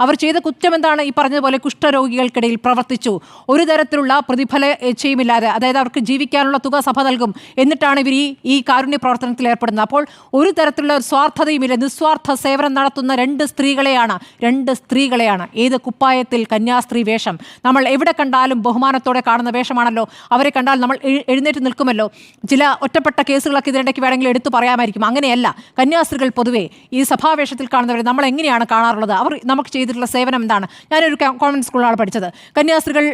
അവർ ചെയ്ത കുറ്റം എന്താണ് ഈ പറഞ്ഞതുപോലെ കുഷ്ഠരോഗികൾക്കിടയിൽ പ്രവർത്തിച്ചു? ഒരു തരത്തിലുള്ള പ്രതിഫല ചെയ്യുമില്ലാതെ അതായത് അവർക്ക് ജീവിക്കാനുള്ള തുക സഭ നൽകും എന്നിട്ടാണ് ഇവർ ഈ ഈ കാരുണ്യ പ്രവർത്തനത്തിൽ ഏർപ്പെടുന്നത്. അപ്പോൾ ഒരു തരത്തിലുള്ള സ്വാർത്ഥതയുമില്ല. നിസ്വാർത്ഥ സേവനം നടത്തുന്ന രണ്ട് സ്ത്രീകളെയാണ് രണ്ട് സ്ത്രീകളെയാണ്. ഏത് കുപ്പായത്തിൽ കന്യാസ്ത്രീ വേഷം? നമ്മൾ എവിടെ കണ്ടാലും ബഹുമാനത്തോടെ കാണുന്ന വേഷമാണല്ലോ. അവരെ കണ്ടാൽ നമ്മൾ എഴുന്നേറ്റ് നിൽക്കുമല്ലോ. ചില ഒറ്റപ്പെട്ട കേസുകളൊക്കെ ഇതിനിടയ്ക്ക് വേണമെങ്കിൽ എടുത്തു പറയാമായിരിക്കും. അങ്ങനെയല്ല. കന്യാസ്ത്രീകൾ പൊതുവേ ഈ സഭാവേഷത്തിൽ കാണുന്നവരെ നമ്മൾ എങ്ങനെയാണ് കാണാറുള്ളത്? അവർ നമുക്ക് ചെയ്തിട്ടുള്ള സേവനം എന്താണ്? ഞാനൊരു കോൺവെന്റ് സ്കൂളിലാണ് പഠിച്ചത്. കന്യാസ്ത്രീകൾ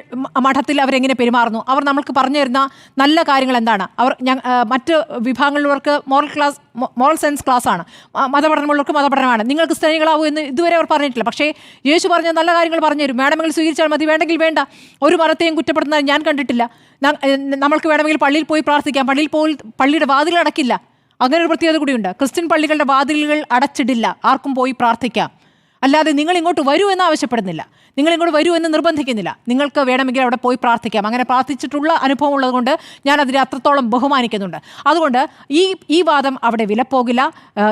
മഠത്തിൽ അവരെങ്ങനെ പെരുമാറുന്നു? അവർ നമ്മൾക്ക് പറഞ്ഞു തരുന്ന നല്ല കാര്യങ്ങൾ എന്താണ്? അവർ മറ്റ് വിഭാഗങ്ങളിലുള്ളവർക്ക് moral class moral science class ആണ്. മതപഠനമുള്ളവർക്ക് മതപഠനമാണ്. നിങ്ങൾക്ക് ക്രിസ്ത്യാനികളാവൂ എന്ന് ഇതുവരെ അവർ പറഞ്ഞിട്ടില്ല. പക്ഷേ യേശു പറഞ്ഞ നല്ല കാര്യങ്ങൾ പറഞ്ഞു തരും. വേണമെങ്കിൽ സ്വീകരിച്ചാൽ മതി. വേണ്ടെങ്കിൽ വേണ്ട. ഒരു മതത്തെയും കുറ്റപ്പെടുന്നത് ഞാൻ കണ്ടിട്ടില്ല. നമ്മൾക്ക് വേണമെങ്കിൽ പള്ളിയിൽ പോയി പ്രാർത്ഥിക്കാം. പള്ളിയിൽ പോയി പള്ളിയുടെ വാതിൽ അടക്കില്ല അങ്ങനെ ഒരു പ്രത്യേകത കൂടിയുണ്ട്. ക്രിസ്ത്യൻ പള്ളികളുടെ വാതിലുകൾ അടച്ചിടില്ല. ആർക്കും പോയി പ്രാർത്ഥിക്കാം. അല്ലാതെ നിങ്ങൾ ഇങ്ങോട്ട് വരൂ എന്ന് ആവശ്യപ്പെടുന്നില്ല. നിങ്ങൾ ഇങ്ങോട്ട് വരൂ എന്ന് നിർബന്ധിക്കുന്നില്ല. നിങ്ങൾക്ക് വേണമെങ്കിൽ അവിടെ പോയി പ്രാർത്ഥിക്കാം. അങ്ങനെ പ്രാർത്ഥിച്ചിട്ടുള്ള അനുഭവം ഉള്ളതുകൊണ്ട് ഞാൻ അതിനെ അത്രത്തോളം ബഹുമാനിക്കുന്നുണ്ട്. അതുകൊണ്ട് ഈ ഈ വാദം അവിടെ വിലപ്പോകില്ല.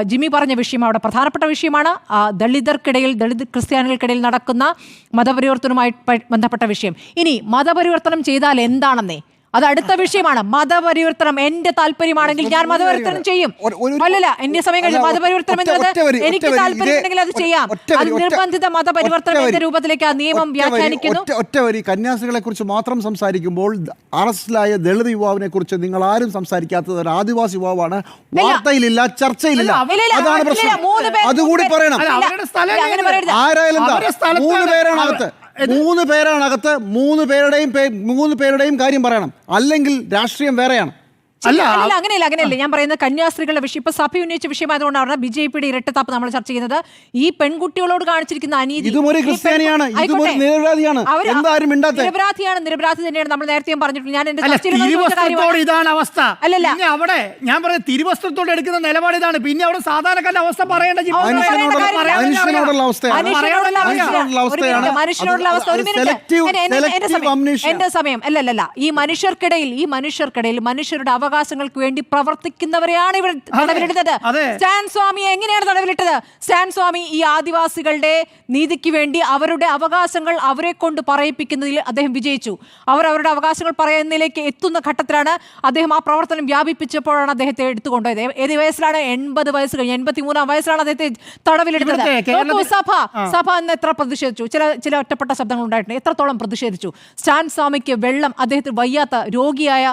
ജിമ്മി പറഞ്ഞ വിഷയം അവിടെ പ്രധാനപ്പെട്ട വിഷയമാണ്. ദളിതർക്കിടയിൽ ദളിത് ക്രിസ്ത്യാനികൾക്കിടയിൽ നടക്കുന്ന മതപരിവർത്തനവുമായി ബന്ധപ്പെട്ട വിഷയം. ഇനി മതപരിവർത്തനം ചെയ്താൽ എന്താണെന്നേ? അത് അടുത്ത വിഷയമാണ്. മതപരിവർത്തനം എന്റെ താല്പര്യമാണെങ്കിൽ ഞാൻ മതപരിവർത്തനം ചെയ്യും. അല്ലല്ല എന്റെ സമയം കഴിഞ്ഞു മതപരിവർത്തനം എന്നത് എനിക്ക്. താല്പര്യമുണ്ടെങ്കിൽ അത് ചെയ്യാം. അത് നിർബന്ധിത മതപരിവർത്തനം എന്ന രൂപത്തിലേക്ക് ആ നിയമം വ്യാഖ്യാനിക്കുന്നു. ഒറ്റവരി കന്യാസികളെ കുറിച്ച് മാത്രം സംസാരിക്കുമ്പോൾ അറസ്റ്റിലായ ദളിത് യുവാവിനെ കുറിച്ച് നിങ്ങൾ ആരും സംസാരിക്കാത്തത് ഒരു ആദിവാസി യുവാവാണ്. വാർത്തയിലില്ല ചർച്ചയിലില്ല. അതാണ് പ്രശ്നം. അതുകൂടി പറയണം. ആരായാലും അവരുടെ സ്ഥലത്താണ് മൂന്ന് പേരാണ് അകത്ത്. മൂന്ന് പേരാണ് അകത്ത് മൂന്ന് പേരുടെയും മൂന്ന് പേരുടെയും കാര്യം പറയണം. അല്ലെങ്കിൽ രാഷ്ട്രീയം വേറെയാണ്. അല്ല, അങ്ങനെയല്ല അങ്ങനെയല്ല. ഞാൻ പറയുന്നത് കന്യാസ്ത്രീകളുടെ വിഷയം ഇപ്പൊ സഭ ഉന്നയിച്ച വിഷയമായതുകൊണ്ടാണ് ബി ജെ പിയുടെ ഇരട്ടത്താപ്പ് നമ്മൾ ചർച്ച ചെയ്യുന്നത്. ഈ പെൺകുട്ടികളോട് കാണിച്ചിരിക്കുന്ന അനീതി ക്രിസ്ത്യാനിയാണ്, ആയിക്കോട്ടെ. നിരപരാധിയാണ്. നിരപരാധി തന്നെയാണ് നമ്മൾ നേരത്തെയും പറഞ്ഞിട്ടുണ്ട്. ഞാൻ എന്റെ ഇതാണ് അവസ്ഥ. അല്ലല്ല. അവിടെ ഞാൻ പറഞ്ഞ തിരുവസ്ത്രത്തോട് എടുക്കുന്ന നിലപാട് ഇതാണ്. പിന്നെ അവിടെ സാധാരണക്കാരുടെ അവസ്ഥ പറയേണ്ട മനുഷ്യനോടുള്ള അവസ്ഥ. ഒരു മിനിറ്റ്, എന്റെ സമയം. അല്ലല്ല ഈ മനുഷ്യർക്കിടയിൽ ഈ മനുഷ്യർക്കിടയിൽ മനുഷ്യരുടെ അവകാശങ്ങൾക്ക് വേണ്ടി പ്രവർത്തിക്കുന്നവരെയാണ് ഇവർ തടവിലിടുന്നത് സ്റ്റാൻ സ്വാമി എങ്ങനെയാണ് തടവിലിട്ടത് സ്റ്റാൻ സ്വാമി ഈ ആദിവാസികളുടെ നീതിക്ക് വേണ്ടി അവരുടെ അവകാശങ്ങൾ അവരെ കൊണ്ട് പറയിപ്പിക്കുന്നതിൽ അദ്ദേഹം വിജയിച്ചു. അവർ അവരുടെ അവകാശങ്ങൾ പറയുന്നതിലേക്ക് എത്തുന്ന ഘട്ടത്തിലാണ് അദ്ദേഹം ആ പ്രവർത്തനം വ്യാപിപ്പിച്ചപ്പോഴാണ് അദ്ദേഹത്തെ എടുത്തുകൊണ്ടുപോയത്. ഏത് വയസ്സിലാണ്? എൺപത് വയസ്സ് കഴിഞ്ഞ് എൺപത്തി മൂന്നാം വയസ്സിലാണ് അദ്ദേഹത്തെ തടവിലിടുന്നത്. നോക്കൂ, സഭ സഭ അന്ന് എത്ര പ്രതിഷേധിച്ചു? ചില ചില ഒറ്റപ്പെട്ട ശബ്ദങ്ങൾ ഉണ്ടായിട്ടുണ്ട്. എത്രത്തോളം പ്രതിഷേധിച്ചു? സ്റ്റാൻ സ്വാമിക്ക് വെള്ളം അദ്ദേഹത്തിന് വയ്യാത്ത രോഗിയായ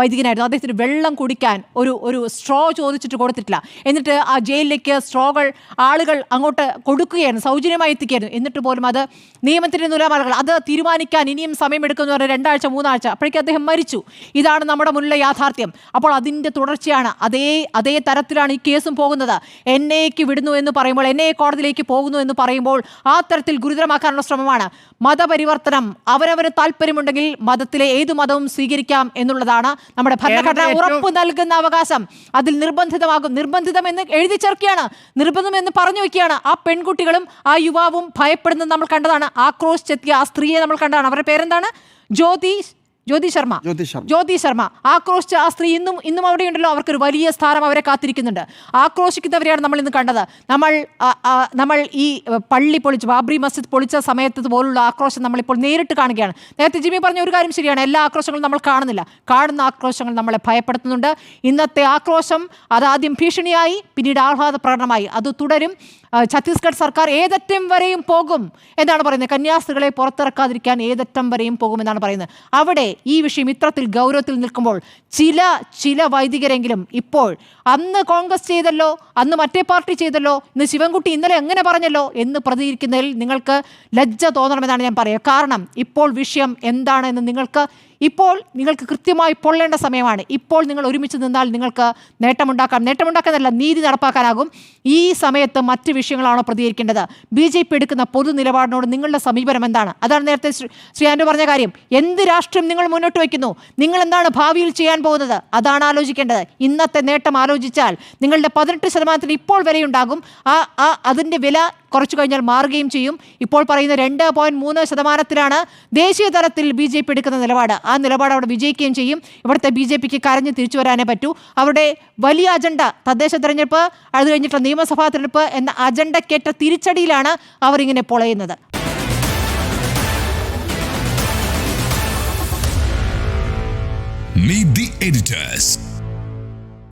വൈദികനായിരുന്നു. അദ്ദേഹത്തിന് വെള്ളം കുടിക്കാൻ ഒരു ഒരു സ്ട്രോ ചോദിച്ചിട്ട് കൊടുത്തിട്ടില്ല. എന്നിട്ട് ആ ജയിലിലേക്ക് സ്ട്രോകൾ ആളുകൾ അങ്ങോട്ട് കൊടുക്കുകയാണ് സൗജന്യമായി എത്തിക്കുകയായിരുന്നു. എന്നിട്ട് പോലും അത് നിയമത്തിന്റെ നിലപാടുകൾ അത് തീരുമാനിക്കാൻ ഇനിയും സമയമെടുക്കുമെന്ന് പറഞ്ഞാൽ രണ്ടാഴ്ച മൂന്നാഴ്ച അപ്പോഴേക്കും അദ്ദേഹം മരിച്ചു. ഇതാണ് നമ്മുടെ മുന്നിലെ യാഥാർത്ഥ്യം. അപ്പോൾ അതിന്റെ തുടർച്ചയാണ് അതേ അതേ തരത്തിലാണ് ഈ കേസും പോകുന്നത്. എന്നേക്ക് വിടുന്നു എന്ന് പറയുമ്പോൾ എന്നെ കോടതിയിലേക്ക് പോകുന്നു എന്ന് പറയുമ്പോൾ ആ തരത്തിൽ ഗുരുതരമാക്കാനുള്ള ശ്രമമാണ്. മതപരിവർത്തനം അവരവന് താല്പര്യമുണ്ടെങ്കിൽ മതത്തിലെ ഏത് മതവും സ്വീകരിക്കാം എന്നുള്ളതാണ് നമ്മുടെ ഭരണഘടന കേരളത്തിലെ ഉറപ്പ് നൽകുന്ന അവകാശം. അതിൽ നിർബന്ധിതമാകും. നിർബന്ധിതം എന്ന് എഴുതി ചേർക്കുകയാണ്. നിർബന്ധം എന്ന് പറഞ്ഞു വെക്കുകയാണ്. ആ പെൺകുട്ടികളും ആ യുവാവും ഭയപ്പെടുന്നത് നമ്മൾ കണ്ടതാണ്. ആക്രോശിച്ചെത്തിയ ആ സ്ത്രീയെ നമ്മൾ കണ്ടതാണ്. അവരുടെ പേരെന്താണ്? ജ്യോതി ജ്യോതി ശർമ്മ. ജ്യോതി ശർമ്മ. ജ്യോതി ശർമ്മ. ആക്രോശിച്ച ആ സ്ത്രീ ഇന്നും ഇന്നും അവിടെ ഉണ്ടല്ലോ അവർക്കൊരു വലിയ സ്ഥാനം അവരെ കാത്തിരിക്കുന്നുണ്ട്. ആക്രോശിക്കുന്നവരെയാണ് നമ്മൾ ഇന്ന് കണ്ടത്. നമ്മൾ നമ്മൾ ഈ പള്ളി പൊളിച്ച് ബാബ്രി മസ്ജിദ് പൊളിച്ച സമയത്ത് പോലുള്ള ആക്രോശം നമ്മളിപ്പോൾ നേരിട്ട് കാണുകയാണ്. നേരത്തെ ജിമ്മി പറഞ്ഞ ഒരു കാര്യം ശരിയാണ്. എല്ലാ ആക്രോശങ്ങളും നമ്മൾ കാണുന്നില്ല. കാണുന്ന ആക്രോശങ്ങൾ നമ്മളെ ഭയപ്പെടുത്തുന്നുണ്ട്. ഇന്നത്തെ ആക്രോശം അതാദ്യം ഭീഷണിയായി പിന്നീട് ആഹ്ലാദ പ്രകടനമായി. അത് തുടരും. ഛത്തീസ്ഗഡ് സർക്കാർ ഏതറ്റം വരെയും പോകും എന്നാണ് പറയുന്നത്. കന്യാസ്ത്രീകളെ പുറത്തിറക്കാതിരിക്കാൻ ഏതറ്റം വരെയും പോകുമെന്നാണ് പറയുന്നത്. അവിടെ ഈ വിഷയം ഇത്രത്തിൽ ഗൗരവത്തിൽ നിൽക്കുമ്പോൾ ചില ചില വൈദികരെങ്കിലും ഇപ്പോൾ അന്ന് കോൺഗ്രസ് ചെയ്തല്ലോ അന്ന് മറ്റേ പാർട്ടി ചെയ്തല്ലോ ഇന്ന് ശിവൻകുട്ടി ഇന്നലെ എങ്ങനെ പറഞ്ഞല്ലോ എന്ന് പ്രതികരിക്കുന്നതിൽ നിങ്ങൾക്ക് ലജ്ജ തോന്നണമെന്നാണ് ഞാൻ പറയുക. കാരണം ഇപ്പോൾ വിഷയം എന്താണെന്ന് നിങ്ങൾക്ക് ഇപ്പോൾ നിങ്ങൾക്ക് കൃത്യമായി പൊള്ളേണ്ട സമയമാണ്. ഇപ്പോൾ നിങ്ങൾ ഒരുമിച്ച് നിന്നാൽ നിങ്ങൾക്ക് നേട്ടമുണ്ടാക്കാം. നേട്ടമുണ്ടാക്കാനല്ല നീതി നടപ്പാക്കാനാകും. ഈ സമയത്ത് മറ്റ് വിഷയങ്ങളാണോ പ്രതികരിക്കേണ്ടത്? ബി ജെ പി എടുക്കുന്ന പൊതു നിലപാടിനോട് നിങ്ങളുടെ സമീപനം എന്താണ്? അതാണ് നേരത്തെ ശ്രീ ആൻഡു പറഞ്ഞ കാര്യം. എന്ത് രാഷ്ട്രീയം നിങ്ങൾ മുന്നോട്ട് വയ്ക്കുന്നു? നിങ്ങൾ എന്താണ് ഭാവിയിൽ ചെയ്യാൻ പോകുന്നത്? അതാണ് ആലോചിക്കേണ്ടത്. ഇന്നത്തെ നേട്ടം ആലോചിച്ചാൽ നിങ്ങളുടെ പതിനെട്ട് ശതമാനത്തിന് ഇപ്പോൾ വിലയുണ്ടാകും. ആ ആ അതിന്റെ വില കുറച്ചു കഴിഞ്ഞാൽ മാറുകയും ചെയ്യും. ഇപ്പോൾ പറയുന്ന രണ്ട് പോയിന്റ് മൂന്ന് ശതമാനത്തിലാണ് ദേശീയ തലത്തിൽ ബി ജെ പി എടുക്കുന്ന നിലപാട്. ആ നിലപാട് അവിടെ വിജയിക്കുകയും ചെയ്യും. ഇവിടുത്തെ ബി ജെ പിക്ക് കരഞ്ഞ് തിരിച്ചു വരാനേ പറ്റൂ. അവരുടെ വലിയ അജണ്ട തദ്ദേശ തെരഞ്ഞെടുപ്പ് അത് കഴിഞ്ഞിട്ടുള്ള നിയമസഭാ തെരഞ്ഞെടുപ്പ് എന്ന അജണ്ടക്കേറ്റ തിരിച്ചടിയിലാണ് അവരിങ്ങനെ പൊളയുന്നത്. Meet the editors.